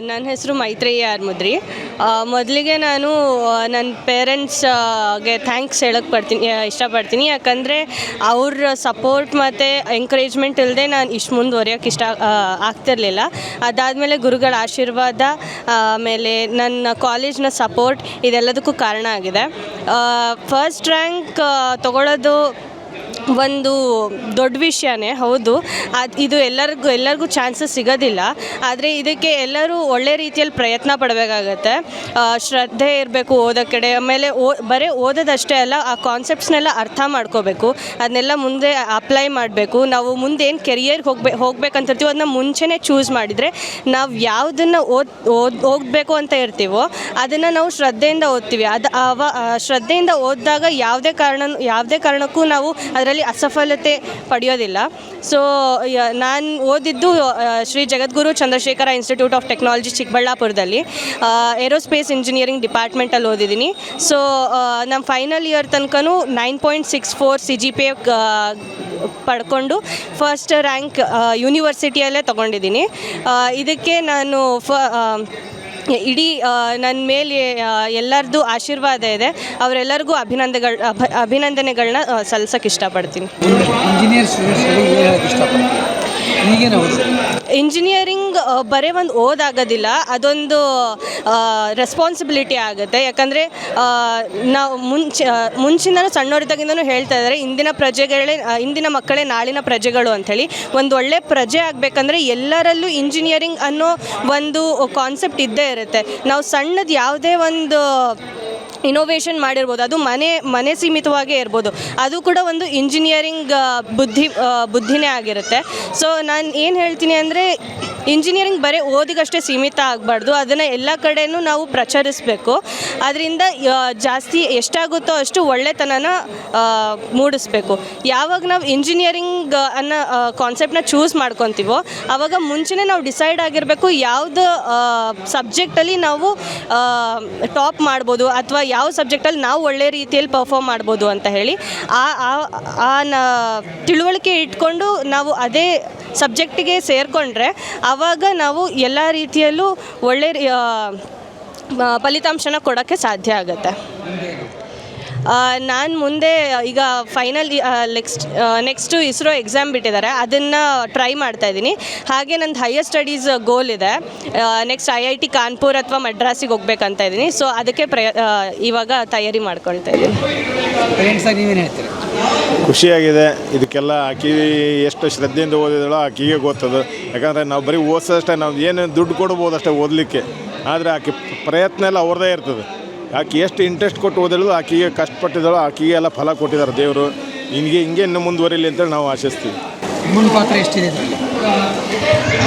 ನನ್ನ ಹೆಸರು ಮೈತ್ರೇಯ ಅರ್ಮುದ್ರಿ ಮೊದಲಿಗೆ ನಾನು ನನ್ನ ಪೇರೆಂಟ್ಸ್ಗೆ ಥ್ಯಾಂಕ್ಸ್ ಹೇಳಕ್ಕೆ ಪಡ್ತೀನಿ ಆ, ಇಷ್ಟಪಡ್ತೀನಿ. ಯಾಕಂದರೆ ಅವ್ರ ಸಪೋರ್ಟ್ ಮತ್ತು ಎಂಕರೇಜ್ಮೆಂಟ್ ಇಲ್ಲದೆ ನಾನು ಇಷ್ಟು ಮುಂದುವರಿಯೋಕ್ಕೆ ಇಷ್ಟ ಆಗ್ತಿರ್ಲಿಲ್ಲ. ಅದಾದಮೇಲೆ ಗುರುಗಳ ಆಶೀರ್ವಾದ ಆಮೇಲೆ ನನ್ನ ಕಾಲೇಜ್ನ ಸಪೋರ್ಟ್ ಇದೆಲ್ಲದಕ್ಕೂ ಕಾರಣ ಆಗಿದೆ. ಫಸ್ಟ್ ರ್ಯಾಂಕ್ ತಗೊಳ್ಳೋದು ಒಂದು ದೊಡ್ಡ ವಿಷಯನೇ, ಹೌದು. ಅದು ಇದು ಎಲ್ಲರಿಗೂ ಎಲ್ಲರಿಗೂ ಚಾನ್ಸಸ್ ಸಿಗೋದಿಲ್ಲ. ಆದರೆ ಇದಕ್ಕೆ ಎಲ್ಲರೂ ಒಳ್ಳೆ ರೀತಿಯಲ್ಲಿ ಪ್ರಯತ್ನ ಪಡಬೇಕಾಗತ್ತೆ. ಶ್ರದ್ಧೆ ಇರಬೇಕು ಓದೋ ಕಡೆ, ಆಮೇಲೆ ಓ, ಬರೀ ಓದೋದಷ್ಟೇ ಅಲ್ಲ, ಆ ಕಾನ್ಸೆಪ್ಟ್ಸ್ನೆಲ್ಲ ಅರ್ಥ ಮಾಡ್ಕೋಬೇಕು. ಅದನ್ನೆಲ್ಲ ಮುಂದೆ ಅಪ್ಲೈ ಮಾಡಬೇಕು. ನಾವು ಮುಂದೆ ಏನು ಕೆರಿಯರ್ಗೆ ಹೋಗ್ಬೇ, ಹೋಗ್ಬೇಕಂತಿರ್ತೀವೋ, ಅದನ್ನ ಮುಂಚೆನೇ ಚೂಸ್ ಮಾಡಿದರೆ, ನಾವು ಯಾವುದನ್ನು ಓದ್ ಓದ್, ಹೋಗ್ಬೇಕು ಅಂತ ಇರ್ತೀವೋ, ಅದನ್ನು ನಾವು ಶ್ರದ್ಧೆಯಿಂದ ಓದ್ತೀವಿ. ಅದು, ಅವ ಶ್ರದ್ಧೆಯಿಂದ ಓದಿದಾಗ ಯಾವುದೇ ಕಾರಣ, ಯಾವುದೇ ಕಾರಣಕ್ಕೂ ನಾವು ಅದರಲ್ಲಿ ಅಸಫಲತೆ ಪಡೆಯೋದಿಲ್ಲ. ಸೊ ನಾನು ಓದಿದ್ದು Shri Jagadguru Chandrashekara institute of technology ಚಿಕ್ಕಬಳ್ಳಾಪುರದಲ್ಲಿ. ಏರೋಸ್ಪೇಸ್ ಇಂಜಿನಿಯರಿಂಗ್ ಡಿಪಾರ್ಟ್ಮೆಂಟಲ್ಲಿ ಓದಿದ್ದೀನಿ. ಸೊ ನಮ್ಮ ಫೈನಲ್ ಇಯರ್ ತನಕನೂ nine point six four C G P ಪಡ್ಕೊಂಡು ಫಸ್ಟ್ ರ್ಯಾಂಕ್ ಯೂನಿವರ್ಸಿಟಿಯಲ್ಲೇ ತೊಗೊಂಡಿದ್ದೀನಿ. ಇದಕ್ಕೆ ನಾನು ಫ ಇಡೀ ನನ್ನ ಮೇಲೆ ಎಲ್ಲರದ್ದು ಆಶೀರ್ವಾದ ಇದೆ. ಅವರೆಲ್ಲರಿಗೂ ಅಭಿನಂದಗಳು ಅಭ ಅಭಿನಂದನೆಗಳನ್ನ ಸಲ್ಲಿಸೋಕೆ ಇಷ್ಟಪಡ್ತೀನಿ. ಇಂಜಿನಿಯರ್ ಇಂಜಿನಿಯರಿಂಗ್ ಬರೇ ಒಂದು ಓದಾಗೋದಿಲ್ಲ, ಅದೊಂದು ರೆಸ್ಪಾನ್ಸಿಬಿಲಿಟಿ ಆಗುತ್ತೆ. ಯಾಕಂದರೆ ನಾವು ಮುಂಚೆ ಮುಂಚಿಂದನೂ ಸಣ್ಣವರಿದ್ದಾಗಿಂದನೂ ಹೇಳ್ತಾ ಇದ್ದಾರೆ ಇಂದಿನ ಪ್ರಜೆಗಳೇ ಇಂದಿನ ಮಕ್ಕಳೇ ನಾಳಿನ ಪ್ರಜೆಗಳು ಅಂಥೇಳಿ. ಒಂದು ಒಳ್ಳೆ ಪ್ರಜೆ ಆಗಬೇಕಂದ್ರೆ ಎಲ್ಲರಲ್ಲೂ ಇಂಜಿನಿಯರಿಂಗ್ ಅನ್ನೋ ಒಂದು ಕಾನ್ಸೆಪ್ಟ್ ಇದ್ದೇ ಇರುತ್ತೆ. ನಾವು ಸಣ್ಣದು ಯಾವುದೇ ಒಂದು ಇನೋವೇಷನ್ ಮಾಡಿರ್ಬೋದು. ಅದು ಮನೆ ಮನೆ ಸೀಮಿತವಾಗೇ ಇರ್ಬೋದು. ಅದು ಕೂಡ ಒಂದು ಇಂಜಿನಿಯರಿಂಗ್ ಬುದ್ಧಿ ಬುದ್ಧಿನೇ ಆಗಿರುತ್ತೆ. ಸೊ ನಾನು ಏನು ಹೇಳ್ತೀನಿ ಅಂದರೆ ಇಂಜಿನಿಯರಿಂಗ್ ಬರೀ ಓದಿಗಷ್ಟೇ ಸೀಮಿತ ಆಗಬಾರ್ದು. ಅದನ್ನು ಎಲ್ಲ ಕಡೆಯೂ ನಾವು ಪ್ರಚರಿಸಬೇಕು. ಅದರಿಂದ ಜಾಸ್ತಿ ಎಷ್ಟಾಗುತ್ತೋ ಅಷ್ಟು ಒಳ್ಳೆತನನ ಮೂಡಿಸ್ಬೇಕು. ಯಾವಾಗ ನಾವು ಇಂಜಿನಿಯರಿಂಗ್ ಅನ್ನೋ ಕಾನ್ಸೆಪ್ಟನ್ನ ಚೂಸ್ ಮಾಡ್ಕೊತೀವೋ ಆವಾಗ ಮುಂಚೆನೇ ನಾವು ಡಿಸೈಡ್ ಆಗಿರಬೇಕು ಯಾವುದು ಸಬ್ಜೆಕ್ಟಲ್ಲಿ ನಾವು ಟಾಪ್ ಮಾಡ್ಬೋದು ಅಥವಾ ಯಾವ ಸಬ್ಜೆಕ್ಟಲ್ಲಿ ನಾವು ಒಳ್ಳೆ ರೀತಿಯಲ್ಲಿ ಪರ್ಫಾರ್ಮ್ ಮಾಡ್ಬೋದು ಅಂತ ಹೇಳಿ, ಆ, ಆ- ತಿಳುವಳಿಕೆ ಇಟ್ಕೊಂಡು ನಾವು ಅದೇ ಸಬ್ಜೆಕ್ಟಿಗೆ ಸೇರಿಕೊಂಡ್ರೆ ಆವಾಗ ನಾವು ಎಲ್ಲ ರೀತಿಯಲ್ಲೂ ಒಳ್ಳೆ ಫಲಿತಾಂಶನ ಕೊಡೋಕ್ಕೆ ಸಾಧ್ಯ ಆಗುತ್ತೆ. ನಾನು ಮುಂದೆ ಈಗ final next next ISRO exam ಬಿಟ್ಟಿದ್ದಾರೆ. ಅದನ್ನು ಟ್ರೈ ಮಾಡ್ತಾ ಇದ್ದೀನಿ. ಹಾಗೆ ನಂದು ಹೈಯರ್ ಸ್ಟಡೀಸ್ ಗೋಲ್ ಇದೆ. Next I I T Kanpur ಅಥವಾ ಮಡ್ರಾಸಿಗೆ ಹೋಗ್ಬೇಕಂತ ಇದ್ದೀನಿ. ಸೊ ಅದಕ್ಕೆ ಪ್ರಯ ಇವಾಗ ತಯಾರಿ ಮಾಡ್ಕೊಳ್ತಾ ಇದ್ದೀನಿ. ಖುಷಿಯಾಗಿದೆ. ಇದಕ್ಕೆಲ್ಲ ಆಕಿ ಎಷ್ಟು ಶ್ರದ್ಧೆಯಿಂದ ಓದಿದಳೋ ಆಕಿಗೆ ಗೊತ್ತದು. ಯಾಕಂದರೆ ನಾವು ಬರೀ ಓದಿಸೋಷ್ಟೇ ನಾವು ಏನು ದುಡ್ಡು ಕೊಡ್ಬೋದು ಅಷ್ಟೇ ಓದಲಿಕ್ಕೆ. ಆದರೆ ಆಕೆ ಪ್ರಯತ್ನ ಎಲ್ಲ ಅವ್ರದ್ದೇ ಇರ್ತದೆ. ಆಕೆ ಎಷ್ಟು ಇಂಟ್ರೆಸ್ಟ್ ಕೊಟ್ಟು ಓದಿಳು ಆಕೆಗೆ ಕಷ್ಟಪಟ್ಟಿದ್ದಾಳೋ, ಆಕೆಗೆ ಎಲ್ಲ ಫಲ ಕೊಟ್ಟಿದ್ದಾರೆ ದೇವರು. ಹಿಂಗೆ ಹಿಂಗೆ ಇನ್ನು ಮುಂದುವರಿಲಿ ಅಂತೇಳಿ ನಾವು ಆಶಿಸ್ತೀವಿ. ಪಾತ್ರ ಎಷ್ಟಿದೆ?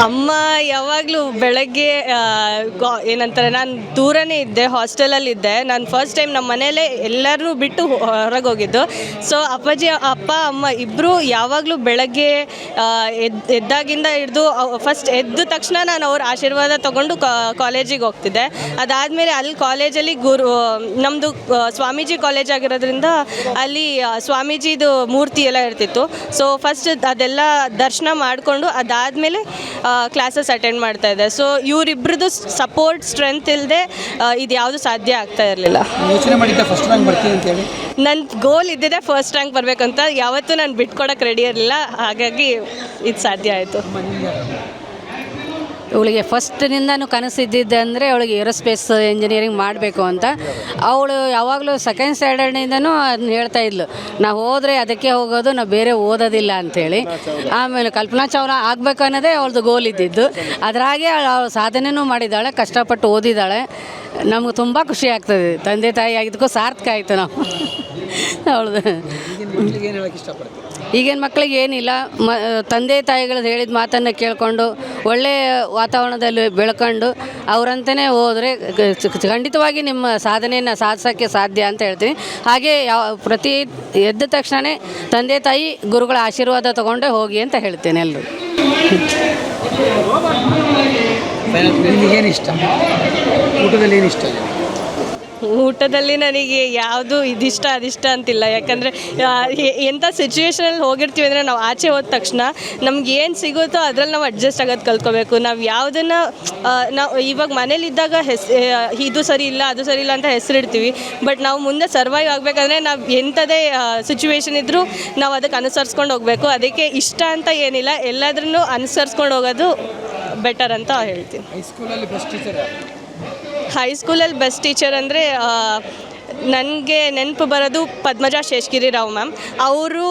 ಅಮ್ಮ ಯಾವಾಗಲೂ ಬೆಳಗ್ಗೆ ಏನಂತಾರೆ, ನಾನು ದೂರನೇ ಇದ್ದೆ ಹಾಸ್ಟೆಲಲ್ಲಿದ್ದೆ ನಾನು ಫಸ್ಟ್ ಟೈಮ್ ನಮ್ಮ ಮನೆಯಲ್ಲೇ ಎಲ್ಲರೂ ಬಿಟ್ಟು ಹೊರಗೆ ಹೋಗಿದ್ದು. ಸೊ ಅಪ್ಪಾಜಿ, ಅಪ್ಪ, ಅಮ್ಮ ಇಬ್ಬರು ಯಾವಾಗಲೂ ಬೆಳಗ್ಗೆ ಎದ್, ಎದ್ದಾಗಿಂದ ಹಿಡಿದು ಫಸ್ಟ್ ಎದ್ದ ತಕ್ಷಣ ನಾನು ಅವ್ರ ಆಶೀರ್ವಾದ ತೊಗೊಂಡು ಕಾಲೇಜಿಗೆ ಹೋಗ್ತಿದ್ದೆ. ಅದಾದಮೇಲೆ ಅಲ್ಲಿ ಕಾಲೇಜಲ್ಲಿ ಗುರು ನಮ್ಮದು ಸ್ವಾಮೀಜಿ ಕಾಲೇಜ್ ಆಗಿರೋದ್ರಿಂದ ಅಲ್ಲಿ ಸ್ವಾಮೀಜಿದು ಮೂರ್ತಿ ಎಲ್ಲ ಇರ್ತಿತ್ತು. ಸೊ ಫಸ್ಟ್ ಅದೆಲ್ಲ ದರ್ಶನ ಮಾಡಿಕೊಂಡು ಅದಾದಮೇಲೆ ಕ್ಲಾಸಸ್ ಅಟೆಂಡ್ ಮಾಡ್ತಾ ಇದ್ದೆ ಸೊ ಇವರಿಬ್ಬರದ್ದು ಸಪೋರ್ಟ್ ಸ್ಟ್ರೆಂತ್ ಇಲ್ಲದೆ ಇದು ಯಾವುದು ಸಾಧ್ಯ ಆಗ್ತಾ ಇರಲಿಲ್ಲ. ಯೋಚನೆ ಮಾಡಿದ್ದೆ ಫಸ್ಟ್ ರ್ಯಾಂಕ್ ಬರ್ತೀನಿ ಅಂತೇಳಿ ನನ್ನ ಗೋಲ್ ಇದ್ದಿದೆ ಫಸ್ಟ್ ರ್ಯಾಂಕ್ ಬರಬೇಕಂತ. ಯಾವತ್ತೂ ನಾನು ಬಿಟ್ಕೊಡಕ್ಕೆ ರೆಡಿ ಇರಲಿಲ್ಲ. ಹಾಗಾಗಿ ಇದು ಸಾಧ್ಯ ಆಯಿತು. ಇವಳಿಗೆ ಫಸ್ಟ್ನಿಂದನೂ ಕನಸಿದ್ದಿದ್ದೆ ಅಂದರೆ ಅವಳಿಗೆ ಏರೋಸ್ಪೇಸ್ ಇಂಜಿನಿಯರಿಂಗ್ ಮಾಡಬೇಕು ಅಂತ. ಅವಳು ಯಾವಾಗಲೂ ಸೆಕೆಂಡ್ ಸ್ಟ್ಯಾಂಡರ್ಡ್ನಿಂದನೂ ಅದನ್ನ ಹೇಳ್ತಾ ಇದ್ಲು, ನಾವು ಹೋದರೆ ಅದಕ್ಕೆ ಹೋಗೋದು, ನಾವು ಬೇರೆ ಓದೋದಿಲ್ಲ ಅಂಥೇಳಿ ಆಮೇಲೆ ಕಲ್ಪನಾ ಚಾವ್ಲಾ ಆಗಬೇಕು ಅನ್ನೋದೇ ಅವಳದು ಗೋಲ್ ಇದ್ದಿದ್ದು. ಅದ್ರಾಗೆ ಅವಳು ಸಾಧನೆನೂ ಮಾಡಿದ್ದಾಳೆ, ಕಷ್ಟಪಟ್ಟು ಓದಿದ್ದಾಳೆ. ನಮ್ಗೆ ತುಂಬ ಖುಷಿ ಆಗ್ತದೆ. ತಂದೆ ತಾಯಿ ಆಗಿದ್ದಕ್ಕೂ ಸಾರ್ಥಕ ಆಯಿತು ನಾವು. ಅವಳದು. ಈಗಿನ ಮಕ್ಕಳಿಗೆ ಏನಿಲ್ಲ, ಮ, ತಂದೆ ತಾಯಿಗಳು ಹೇಳಿದ ಮಾತನ್ನು ಕೇಳಿಕೊಂಡು ಒಳ್ಳೆಯ ವಾತಾವರಣದಲ್ಲಿ ಬೆಳ್ಕೊಂಡು ಅವರಂತೆಯೇ ಹೋದರೆ ಖಂಡಿತವಾಗಿ ನಿಮ್ಮ ಸಾಧನೆಯನ್ನು ಸಾಧಿಸೋಕ್ಕೆ ಸಾಧ್ಯ ಅಂತ ಹೇಳ್ತೀನಿ. ಹಾಗೆ ಯಾವ, ಪ್ರತಿ ಎದ್ದ ತಕ್ಷಣವೇ ತಂದೆ ತಾಯಿ ಗುರುಗಳ ಆಶೀರ್ವಾದ ತೊಗೊಂಡೇ ಹೋಗಿ ಅಂತ ಹೇಳ್ತೇನೆ ಎಲ್ಲರೂ ಇಷ್ಟ? ಊಟದಲ್ಲಿ ಏನು ಇಷ್ಟ? ಊಟದಲ್ಲಿ ನನಗೆ ಯಾವುದು ಇದಿಷ್ಟ ಅದಿಷ್ಟ ಅಂತಿಲ್ಲ. ಯಾಕಂದರೆ ಎಂಥ ಸಿಚುವೇಶನಲ್ಲಿ ಹೋಗಿರ್ತೀವಿ ಅಂದರೆ ನಾವು ಆಚೆ ಹೋದ ತಕ್ಷಣ ನಮ್ಗೆ ಏನು ಸಿಗುತ್ತೋ ಅದ್ರಲ್ಲಿ ನಾವು ಅಡ್ಜಸ್ಟ್ ಆಗೋದು ಕಲ್ತ್ಕೋಬೇಕು. ನಾವು ಯಾವುದನ್ನು ನಾವು ಇವಾಗ ಮನೇಲಿದ್ದಾಗ ಹೆಸ್ ಇದು ಸರಿ ಇಲ್ಲ, ಅದು ಸರಿ ಇಲ್ಲ ಅಂತ ಹೆಸರಿಡ್ತೀವಿ. ಬಟ್ ನಾವು ಮುಂದೆ ಸರ್ವೈವ್ ಆಗಬೇಕಂದ್ರೆ ನಾವು ಎಂಥದೇ ಸಿಚುವೇಶನ್ ಇದ್ದರೂ ನಾವು ಅದಕ್ಕೆ ಅನುಸರಿಸ್ಕೊಂಡು ಹೋಗಬೇಕು. ಅದಕ್ಕೆ ಇಷ್ಟ ಅಂತ ಏನಿಲ್ಲ. ಎಲ್ಲಾದ್ರೂ ಅನುಸರಿಸ್ಕೊಂಡು ಹೋಗೋದು ಬೆಟರ್ ಅಂತ ಹೇಳ್ತೀನಿ. ಹೈಸ್ಕೂಲಲ್ಲಿ ಬೆಸ್ಟ್ ಟೀಚರ್ ಅಂದರೆ ನನಗೆ ನೆನಪು ಬರೋದು ಪದ್ಮಜಾ ಶೇಷಗಿರಿ ರಾವ್ ಮ್ಯಾಮ್. ಅವರು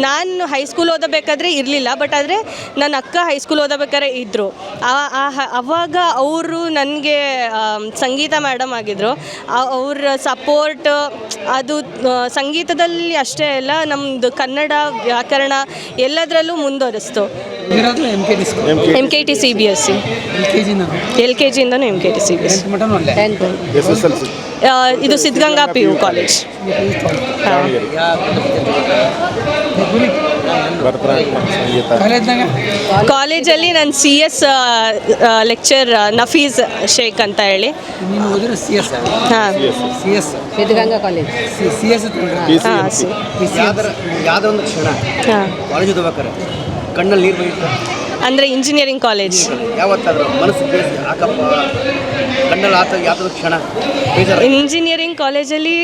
ನಾನು ಹೈಸ್ಕೂಲ್ ಓದಬೇಕಾದ್ರೆ ಇರಲಿಲ್ಲ ಬಟ್ ಆದರೆ ನನ್ನ ಅಕ್ಕ ಹೈಸ್ಕೂಲ್ ಓದಬೇಕಾದ್ರೆ ಇದ್ದರು ಅವಾಗ ಅವರು ನನಗೆ ಸಂಗೀತ ಮೇಡಮ್ ಆಗಿದ್ದರು ಅವ್ರ ಸಪೋರ್ಟ್ ಅದು ಸಂಗೀತದಲ್ಲಿ ಅಷ್ಟೇ ಅಲ್ಲ ನಮ್ಮದು ಕನ್ನಡ ವ್ಯಾಕರಣ ಎಲ್ಲದರಲ್ಲೂ ಮುಂದುವರಿಸ್ತು. M K T C B S C L K ಜಿನ L K ಜಿಯಿಂದನೂ M K T C B S C ಇದು ಸಿದ್ಧಗಂಗಾ ಪಿ ಯು ಕಾಲೇಜ್. ಕಾಲೇಜಲ್ಲಿ ನಾನು C S lecturer Nafees Shaikh ಅಂತ ಹೇಳಿ. ಹಾಂ. C S. Siddhaganga college. C ಹಾಂ C ಯಾವ್ದಾರ ಒಂದು ಕ್ಷಣ ಹಾಂ. ಕಾಲೇಜ್ ಕಣ್ಣಲ್ಲಿ ನೀರು ಬರುತ್ತೆ ಅಂದರೆ ಇಂಜಿನಿಯರಿಂಗ್ ಕಾಲೇಜ್ ಯಾವತ್ತಾದರೂ ಮನಸ್ಸು ಬೇಸ್ ಹಾಕಪ್ಪ ಕಣ್ಣಲ್ಲಿ ಆತ ಯಾವ್ದಾದ್ರು ಕ್ಷಣ ಬೇಜಾರು ಇಂಜಿನಿಯರಿಂಗ್ ಕಾಲೇಜಲ್ಲಿ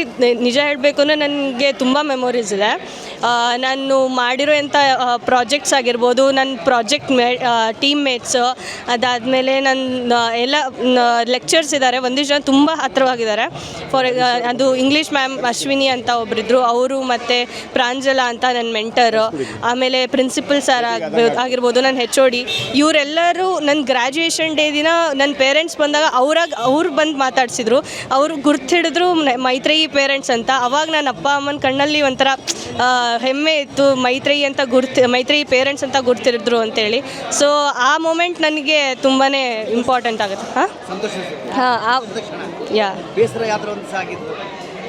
ನಿಜ ಹೇಳಬೇಕು ಅಂದರೆ ನನಗೆ ತುಂಬ ಮೆಮೊರೀಸ್ ಇದೆ. ನಾನು ಮಾಡಿರೋ ಎಂಥ ಪ್ರಾಜೆಕ್ಟ್ಸ್ ಆಗಿರ್ಬೋದು, ನನ್ನ ಪ್ರಾಜೆಕ್ಟ್ ಮೇ ಟೀಮ್ ಮೇಟ್ಸು ಅದಾದಮೇಲೆ ನನ್ನ ಎಲ್ಲ ಲೆಕ್ಚರ್ಸ್ ಇದ್ದಾರೆ ಒಂದಿಷ್ಟು ಜನ ತುಂಬ ಹತ್ತಿರವಾಗಿದ್ದಾರೆ ಫಾರ್ ಅದು ಇಂಗ್ಲೀಷ್ ಮ್ಯಾಮ್ ಅಶ್ವಿನಿ ಅಂತ ಒಬ್ಬರಿದ್ರು ಅವರು ಮತ್ತು ಪ್ರಾಂಜಲ ಅಂತ ನನ್ನ ಮೆಂಟರು ಆಮೇಲೆ ಪ್ರಿನ್ಸಿಪಲ್ ಸರ್ ಆಗ್ಬೋದು ಆಗಿರ್ಬೋದು ನನ್ನ ಹೆಚ್ ಡಿ ಇವರೆಲ್ಲರೂ ನನ್ನ ಗ್ರ್ಯಾಜುಯೇಷನ್ ಡೇ ದಿನ ನನ್ನ ಪೇರೆಂಟ್ಸ್ ಬಂದಾಗ ಅವ್ರಾಗ, ಅವ್ರು ಬಂದು ಮಾತಾಡಿಸಿದ್ರು. ಅವರು ಗುರ್ತಿಡಿದ್ರು ಮೈತ್ರೇಯಿ ಪೇರೆಂಟ್ಸ್ ಅಂತ. ಅವಾಗ ನನ್ನ ಅಪ್ಪ, ಅಮ್ಮನ ಕಣ್ಣಲ್ಲಿ ಒಂಥರ ಹೆಮ್ಮೆ ಇತ್ತು ಮೈತ್ರಿ ಅಂತ ಗುರ್ತಿ ಮೈತ್ರಿ ಪೇರೆಂಟ್ಸ್ ಅಂತ ಗುರ್ತಿರಿದ್ರು ಅಂತೇಳಿ. ಸೊ ಆ ಮೂಮೆಂಟ್ ನನಗೆ ತುಂಬಾ ಇಂಪಾರ್ಟೆಂಟ್ ಆಗುತ್ತೆ. ಹಾಂ? ಹಾಂ ಯಾ.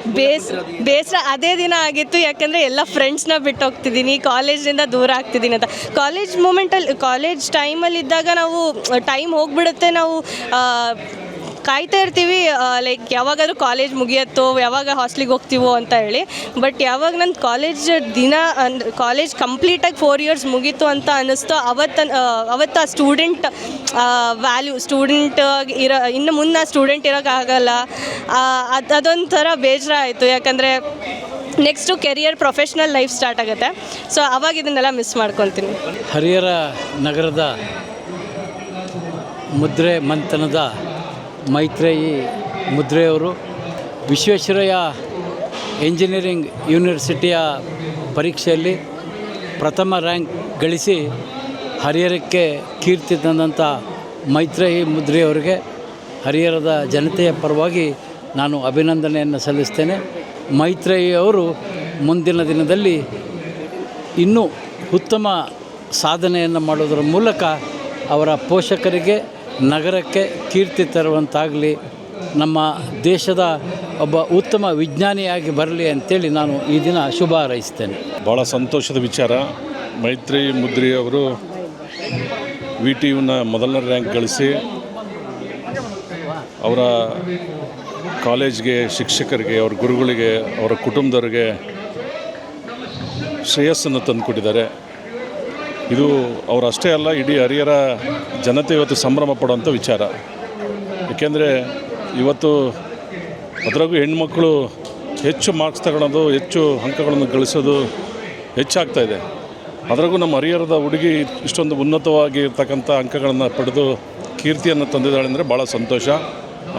ಬೇಸ್ ಬೇಸರ ಅದೇ ದಿನ ಆಗಿತ್ತು. ಯಾಕಂದರೆ ಎಲ್ಲ ಫ್ರೆಂಡ್ಸ್ನ ಬಿಟ್ಟು ಹೋಗ್ತಿದ್ದೀನಿ. ಕಾಲೇಜಿಂದ ದೂರ ಆಗ್ತಿದ್ದೀನಿ ಅಂತ. ಕಾಲೇಜ್ ಮೂಮೆಂಟಲ್ಲಿ ಕಾಲೇಜ್ ಟೈಮಲ್ಲಿದ್ದಾಗ ನಾವು ಟೈಮ್ ಹೋಗ್ಬಿಡುತ್ತೆ. ನಾವು ಕಾಯ್ತಾ ಇರ್ತೀವಿ ಲೈಕ್ ಯಾವಾಗಾದರೂ ಕಾಲೇಜ್ ಮುಗಿಯತ್ತೋ, ಯಾವಾಗ ಹಾಸ್ಟ್ಲಿಗೆ ಹೋಗ್ತೀವೋ ಅಂತ ಹೇಳಿ. ಬಟ್ ಯಾವಾಗ ನನ್ನ ಕಾಲೇಜ್ ದಿನ ಅಂದ್ರೆ ಕಾಲೇಜ್ ಕಂಪ್ಲೀಟಾಗಿ ಫೋರ್ ಇಯರ್ಸ್ ಮುಗೀತು ಅಂತ ಅನ್ನಿಸ್ತೋ ಅವತ್ತು ಅವತ್ತು ಆ ಸ್ಟೂಡೆಂಟ್ ವ್ಯಾಲ್ಯೂ ಸ್ಟೂಡೆಂಟ್ ಇರೋ, ಇನ್ನು ಮುಂದೆ ಸ್ಟೂಡೆಂಟ್ ಇರೋಕ್ಕಾಗಲ್ಲ ಅದು, ಅದೊಂಥರ ಬೇಜಾರಾಯಿತು. ಯಾಕಂದರೆ next career professional life start ಆಗುತ್ತೆ. ಸೊ ಅವಾಗ ಇದನ್ನೆಲ್ಲ ಮಿಸ್ ಮಾಡ್ಕೊತೀನಿ. ಹರಿಹರ ನಗರದ ಮುದ್ರೆ ಮಂಥನದ ಮೈತ್ರೇಯಿ ಮುದ್ರೆಯವರು ವಿಶ್ವೇಶ್ವರಯ್ಯ ಎಂಜಿನಿಯರಿಂಗ್ ಯೂನಿವರ್ಸಿಟಿಯ ಪರೀಕ್ಷೆಯಲ್ಲಿ ಪ್ರಥಮ ರ್ಯಾಂಕ್ ಗಳಿಸಿ ಹರಿಹರಕ್ಕೆ ಕೀರ್ತಿ ತಂದಂಥ ಮೈತ್ರೇಯಿ ಮುದ್ರೆಯವರಿಗೆ ಹರಿಹರದ ಜನತೆಯ ಪರವಾಗಿ ನಾನು ಅಭಿನಂದನೆಯನ್ನು ಸಲ್ಲಿಸ್ತೇನೆ. ಮೈತ್ರೇಯಿ ಅವರು ಮುಂದಿನ ದಿನದಲ್ಲಿ ಇನ್ನೂ ಉತ್ತಮ ಸಾಧನೆಯನ್ನು ಮಾಡೋದರ ಮೂಲಕ ಅವರ ಪೋಷಕರಿಗೆ ನಗರಕ್ಕೆ ಕೀರ್ತಿ ತರುವಂತಾಗಲಿ, ನಮ್ಮ ದೇಶದ ಒಬ್ಬ ಉತ್ತಮ ವಿಜ್ಞಾನಿಯಾಗಿ ಬರಲಿ ಅಂತೇಳಿ ನಾನು ಈ ದಿನ ಶುಭ ಹಾರೈಸ್ತೇನೆ. ಭಾಳ ಸಂತೋಷದ ವಿಚಾರ. ಮೈತ್ರಿ ಮುದ್ರಿ ಅವರು ವಿ ಟಿ ಯುನ ಮೊದಲನೇ ರ್ಯಾಂಕ್ ಗಳಿಸಿ ಅವರ ಕಾಲೇಜ್ಗೆ ಶಿಕ್ಷಕರಿಗೆ, ಅವ್ರ ಗುರುಗಳಿಗೆ, ಅವರ ಕುಟುಂಬದವರಿಗೆ ಶ್ರೇಯಸ್ಸನ್ನು ತಂದುಕೊಟ್ಟಿದ್ದಾರೆ. ಇದು ಅವರಷ್ಟೇ ಅಲ್ಲ, ಇಡೀ ಹರಿಹರ ಜನತೆ ಇವತ್ತು ಸಂಭ್ರಮ ಪಡುವಂಥ ವಿಚಾರ. ಏಕೆಂದರೆ ಇವತ್ತು ಅದರಾಗೂ ಹೆಣ್ಮಕ್ಕಳು ಹೆಚ್ಚು ಮಾರ್ಕ್ಸ್ ತಗೊಳ್ಳೋದು ಹೆಚ್ಚು ಅಂಕಗಳನ್ನು ಗಳಿಸೋದು ಹೆಚ್ಚಾಗ್ತಾ ಇದೆ. ಅದರಾಗೂ ನಮ್ಮ ಹರಿಹರದ ಹುಡುಗಿ ಇಷ್ಟೊಂದು ಉನ್ನತವಾಗಿ ಇರ್ತಕ್ಕಂಥ ಅಂಕಗಳನ್ನು ಪಡೆದು ಕೀರ್ತಿಯನ್ನು ತಂದಿದ್ದಾಳೆ ಅಂದರೆ ಭಾಳ ಸಂತೋಷ.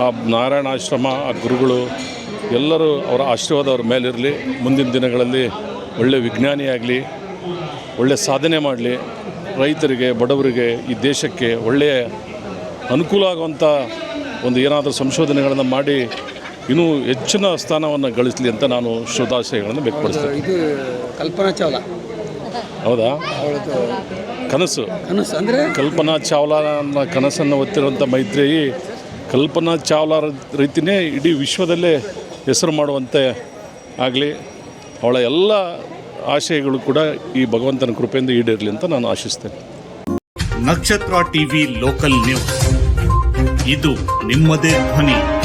ಆ ನಾರಾಯಣ ಆಶ್ರಮ, ಆ ಗುರುಗಳು ಎಲ್ಲರೂ ಅವರ ಆಶೀರ್ವಾದ ಅವ್ರ ಮೇಲಿರಲಿ. ಮುಂದಿನ ದಿನಗಳಲ್ಲಿ ಒಳ್ಳೆಯ ವಿಜ್ಞಾನಿಯಾಗಲಿ ಒಳ್ಳೆ ಸಾಧನೆ ಮಾಡಲಿ. ರೈತರಿಗೆ ಬಡವರಿಗೆ ಈ ದೇಶಕ್ಕೆ ಒಳ್ಳೆಯ ಅನುಕೂಲ ಆಗುವಂಥ ಒಂದು ಏನಾದರೂ ಸಂಶೋಧನೆಗಳನ್ನು ಮಾಡಿ ಇನ್ನೂ ಹೆಚ್ಚಿನ ಸ್ಥಾನವನ್ನು ಗಳಿಸಲಿ ಅಂತ ನಾನು ಶುಭಾಶಯಗಳನ್ನು ವ್ಯಕ್ತಪಡಿಸ್ತೇನೆ. ಇದು ಕಲ್ಪನಾ ಚಾವ್ಲಾ. ಹೌದಾ? ಕನಸು. ಕನಸು ಅಂದರೆ? ಕಲ್ಪನಾ ಚಾವ್ಲಾನ ಅನ್ನೋ ಕನಸನ್ನು ಒತ್ತಿರುವಂಥ ಮೈತ್ರಿಯಿ ಕಲ್ಪನಾ ಚಾವ್ಲಾ ರೀತಿಯೇ ಇಡೀ ವಿಶ್ವದಲ್ಲೇ ಹೆಸರು ಮಾಡುವಂತೆ ಆಗಲಿ. ಅವಳ ಎಲ್ಲ ಆಶಯಗಳು ಕೂಡ ಈ ಭಗವಂತನ ಕೃಪೆಯಿಂದ ಈಡೇರಲಿ ಅಂತ ನಾನು ಆಶಿಸ್ತೇನೆ. ನಕ್ಷತ್ರ ಟಿವಿ ಲೋಕಲ್ ನ್ಯೂಸ್. ಇದು ನಿಮ್ಮದೇ ಧ್ವನಿ.